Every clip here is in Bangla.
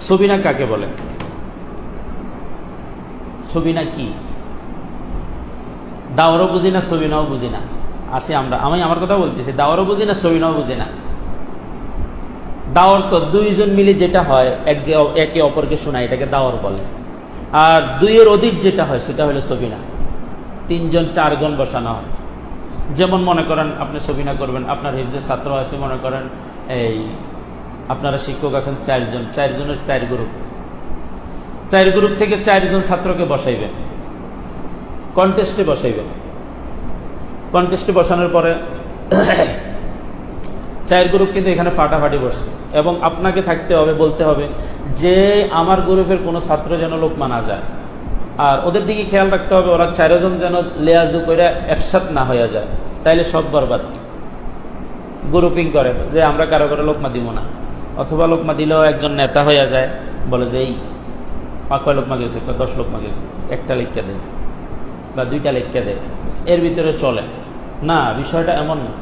সবিনা কাকে বলে? সবিনা কি? দাওয়ারও বুঝি না সবিনাও বুঝি না। আছি আমরা। আমি আমার কথা বলতেছি, দাওয়ারও বুঝি না সবিনাও বুঝি না। দাওয়ার তো দুইজন মিলে যেটা হয়, এক যে একে অপরকে শোনায়, এটাকে দাওয়ার বলে। আর দুইয়ের অধিক যেটা হয়, সেটা হলো সবিনা তিনজন, চারজন বসানো হয়। যেমন মনে করেন আপনি সবিনা করবেন, আপনার হিফজের ছাত্র আছে, মনে করেন এই আপনারা শিক্ষক আছেন চারজন, চারজনের চার গ্রুপ চার গ্রুপ থেকে চারজন ছাত্রকে বসাইবেন। কন্টেস্টে বসাইবেন। কন্টেস্টে বসানোর পরে চার গ্রুপ কিন্তু এখানে পাটাপাটি বসছে। এবং আপনাকে থাকতে হবে, বলতে হবে যে আমার গ্রুপের কোনো ছাত্র যেন লোক মানা যায়। আর ওদের দিকে খেয়াল রাখতে হবে, ওরা চারজন যেন লেয়াজু করে একসাথ না হয়ে যায়। তাইলে সব বরবাদ। গ্রুপিং করে যে আমরা কারও করে লোকমা দিব না। অথবা লোকমা দিলেও একজন নেতা হয়ে যায়, বলে যে, এই কয় লোকমা গেছে দশ লোকমা গেছে, একটা লেখা দেয় বা দুইটা লেখা দেয় এর ভিতরে চলে। না, বিষয়টা এমন না।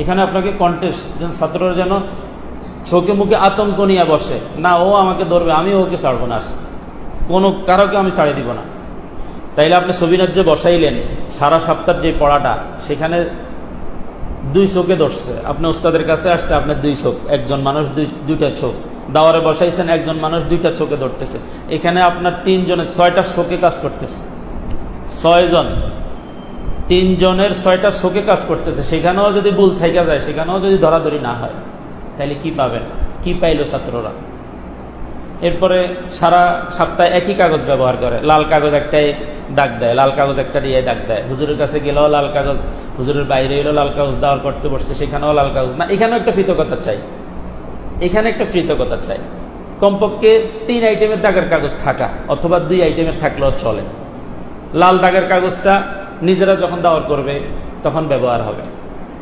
এখানে আপনাকে কন্টেস্ট যেন ছাত্ররা যেন চোখে মুখে আতঙ্ক নিয়ে বসে, না, ও আমাকে ধরবে, আমি ওকে ছাড়বো না। কোনো কারোকে আমি ছাড়ে দিব না। তাইলে আপনি সবিনাথ যে বসাইলেন, সারা সপ্তাহের যে পড়াটা, সেখানে দুই চোখে ধরছে। আপনার ওস্তাদের কাছে আসছে, আপনার দুই চোখ, একজন মানুষ দুই, দুইটা চোখ। দাওয়ারে বসাইছেন, একজন মানুষ দুইটা চোখে ধরতেছে। এখানে আপনার তিনজনের, ছয়টা চোখে কাজ করতেছে। ছয়জন। তিনজনের ছয়টা চোখে কাজ করতেছে। সেখানেও যদি ভুল থাইকা যায়, সেখানেও যদি ধরাধরি না হয়, তাহলে কি পাবেন? কি পাইল ছাত্ররা? সারা সপ্তাহে একই কাগজ ব্যবহার করে। লাল কাগজ একটাই দাগ দেয়, লাল কাগজ একটা দিয়ে দাগ দেয়। হুজুরের কাছে গেলেও লাল কাগজ, হুজুরের বাইরে এলেও লাল কাগজ দেওয়ার করতে বসছে সেখানেও লাল কাগজ। না, এখানেও একটা কৃতজ্ঞতা চাই। এখানে একটা কৃতজ্ঞতা চাই। কমপক্ষে তিন আইটেমের দাগের কাগজ থাকা, অথবা দুই আইটেমের থাকলেও চলে। লাল দাগের কাগজটা নিজেরা যখন দাওয়ার করবে, তখন ব্যবহার হবে।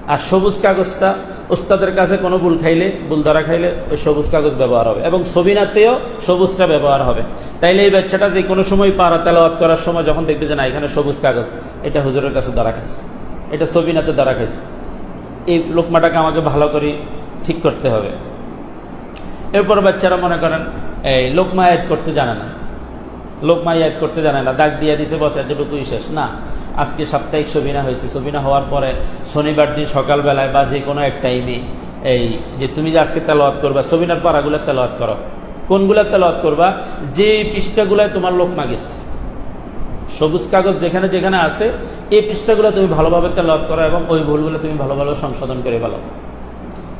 আর সবুজ কাগজটা ওস্তাদের কাছে কোনো ভুল খাইলে, ভুল ধরা খাইলে ওই সবুজ কাগজ ব্যবহার হবে। এবং সবিনাতেও সবুজটা ব্যবহার হবে। তাইলে এই বাচ্চাটা যে কোনো সময় পাড়া তেলাওয়াত করার সময় যখন দেখবে যে না, এখানে সবুজ কাগজ, এটা হুজুরের কাছে ধরা খাইছে। এটা সবিনাতে ধরা খাইছে। এই লোকমাটাকে আমাকে ভালো করে ঠিক করতে হবে। এরপর বাচ্চারা মনে করেন, এই, লোকমা করতে জানে না। লোকমা করতে জানে না। দাগ দিয়ে দিছে, বসে, এতটুকুই শেষ। না আজকে সাপ্তাহিক সবিনা হয়েছে। সবিনা হওয়ার পরে শনিবার দিন সকালবেলায় বা যে কোনো এক টাইমে এই যে তুমি যে আজকে তেলাওয়াত করবা সবিনার পাড়াগুলো তেলাওয়াত করো। কোনগুলা তেলাওয়াত করবা? যে পৃষ্ঠাগুলায় তোমার লোক গেছে সবুজ কাগজ যেখানে যেখানে আছে, এই পৃষ্ঠাগুলো তুমি ভালোভাবে তেলাওয়াত করো এবং ওই ভুলগুলো তুমি ভালোভাবে সংশোধন করে ফেলো।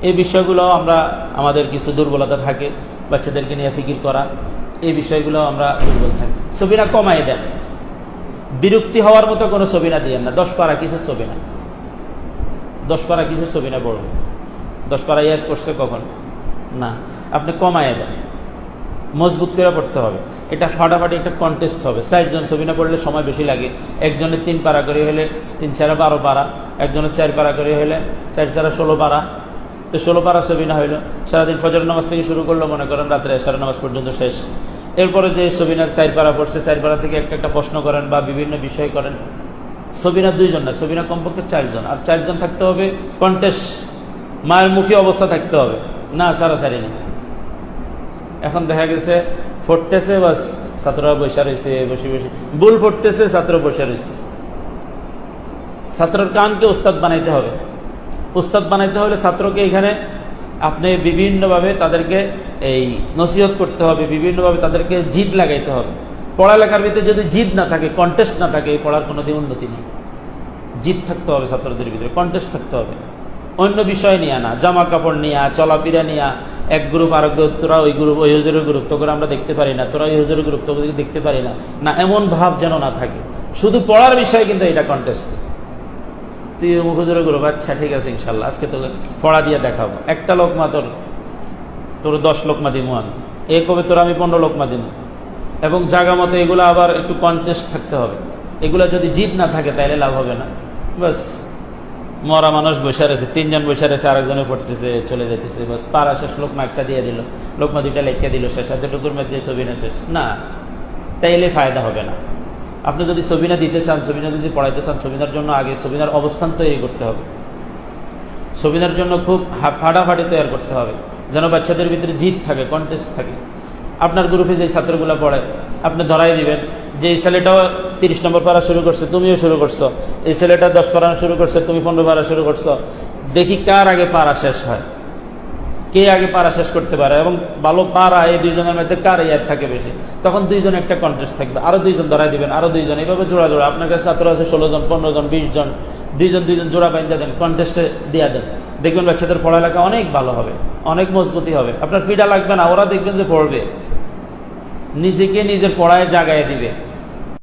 এই বিষয়গুলো আমরা, আমাদের কিছু দুর্বলতা থাকে, বাচ্চাদেরকে নিয়ে ফিকির করা, এই বিষয়গুলো আমরা দুর্বল থাকি। ছবিটা কমাই দেন। বিরক্তি হওয়ার মতো কোনো ছবি না দিয়েন না। দশ পারা কিছু ছবি না। দশ পারা কিছু ছবি না পড়বে দশ পারা ইয়াদ করছে কখন? না। আপনি কমায় দেন। মজবুত করে পড়তে হবে। এটা ফাটাফাটি একটা কন্টেস্ট হবে। চারজন ছবি না পড়লে সময় বেশি লাগে। একজনের তিন পারা করে হলে তিন চারা বারো পারা। একজনের চার পারা করে হলে চার চারা ষোলো পারা। তো ষোলো পারা ছবি না হইল। সারাদিন ফজর নামাজ থেকে শুরু করল, মনে করেন রাত্রে সারা নামাজ পর্যন্ত শেষ। এরপরে যে সবিনার চার পাড়া পড়ছে চারপাড়া থেকে একটা একটা প্রশ্ন করেন বা বিভিন্ন বিষয় করেন। সবিনা দুইজন না, সবিনা কমপক্ষে চারজন। আর চারজন থাকতে হবে কন্টেস্ট মায়ের মুখী অবস্থা থাকতে হবে। না সারা সারি নেই। এখন দেখা গেছে, পড়তেছে, বাস, ছাত্ররা বসে রয়েছে, বসে বসে। ভুল পড়তেছে, ছাত্র বসে রয়েছে। ছাত্রের কানকে উস্তাদ বানাইতে হবে। উস্তাদ বানাইতে হলে ছাত্রকে এখানে আপনি বিভিন্নভাবে তাদেরকে এই নসিহত করতে হবে, বিভিন্নভাবে তাদেরকে জিদ লাগাইতে হবে। পড়ালেখার ভিতরে যদি জিদ না থাকে কন্টেস্ট না থাকে, এই পড়ার কোনো দিন উন্নতি নেই। জিদ থাকতে হবে ছাত্রদের ভিতরে কন্টেস্ট থাকতে হবে। অন্য বিষয় নিয়ে না জামা কাপড় নিয়ে, চলাফেরা নিয়ে, এক গ্রুপ গ্রুপ তোরা ওই গ্রুপ ওই হুজুরের গ্রুপ তোকে আমরা দেখতে পারি না, তোরা ওই হুজুরের গ্রুপ তোকে দেখতে পারি না। না, এমন ভাব যেন না থাকে। শুধু পড়ার বিষয় কিন্তু এটা কন্টেস্ট তুই মুখুজুরে গ্রুপ আচ্ছা ঠিক আছে, ইনশাল্লাহ। আজকে তোকে পড়া দিয়ে দেখাবো। একটা লোকমা তোর তোর দশ লোকমা দিব আমি। এ কবে তোর আমি পনেরো লোকমা দিব এবং জায়গা মতো এগুলো আবার একটু কন্টেস্ট থাকতে হবে। এগুলো যদি জিদ না থাকে, তাইলে লাভ হবে না। বাস মরা মানুষ বসে রয়েছে, তিনজন বসে রয়েছে, আরেকজনে পড়তেছে, চলে যেতেছে বাস পাড়া শেষ লোকমা একটা দিয়ে দিল। লোকমা দুইটা লেখা দিল, শেষ এতটুকুর মধ্যে ছবি না শেষ। না, তাইলে ফায়দা হবে না। আপনি যদি সবিনা দিতে চান ছবিনা যদি পড়াইতে চান ছবিনার জন্য আগে ছবিনার অবস্থান তৈরি করতে হবে। ছবিনার জন্য খুব ফাটাফাটি তৈরি করতে হবে, যেন বাচ্চাদের ভিতরে জিত থাকে কন্টেস্ট থাকে। আপনার গ্রুপে যে ছাত্রগুলো পড়ে, আপনি ধরাই দিবেন, যে এই ছেলেটাও তিরিশ নম্বর পারা শুরু করছে, তুমিও শুরু করছ। এই ছেলেটা দশ পারা শুরু করছে, তুমি পনেরো পারা শুরু করছ। দেখি কার আগে পারা শেষ হয়। কে আগে পারা শেষ করতে পারে এবং ভালো পারা এই দুইজনের মধ্যে কার ইয়াদ থাকে বেশি? তখন দুইজন একটা কন্টেস্ট থাকবে। আরও দুইজন ধরাই দিবেন, আরও দুইজন। এইভাবে জোড়া জোড়া। আপনার কাছে ছাত্র আছে ষোলো জন, পনেরো জন, বিশ জন। দুইজন দুইজন জোড়া বাইন্দা দেন কন্টেস্টে দিয়া দেন। দেখবেন বাচ্চাদের পড়ালেখা অনেক ভালো হবে, অনেক মজবুতি হবে। আপনার পিডা লাগবে না, ওরা দেখবেন যে পড়বে। নিজেকে নিজের পড়ায় জাগায় দিবে।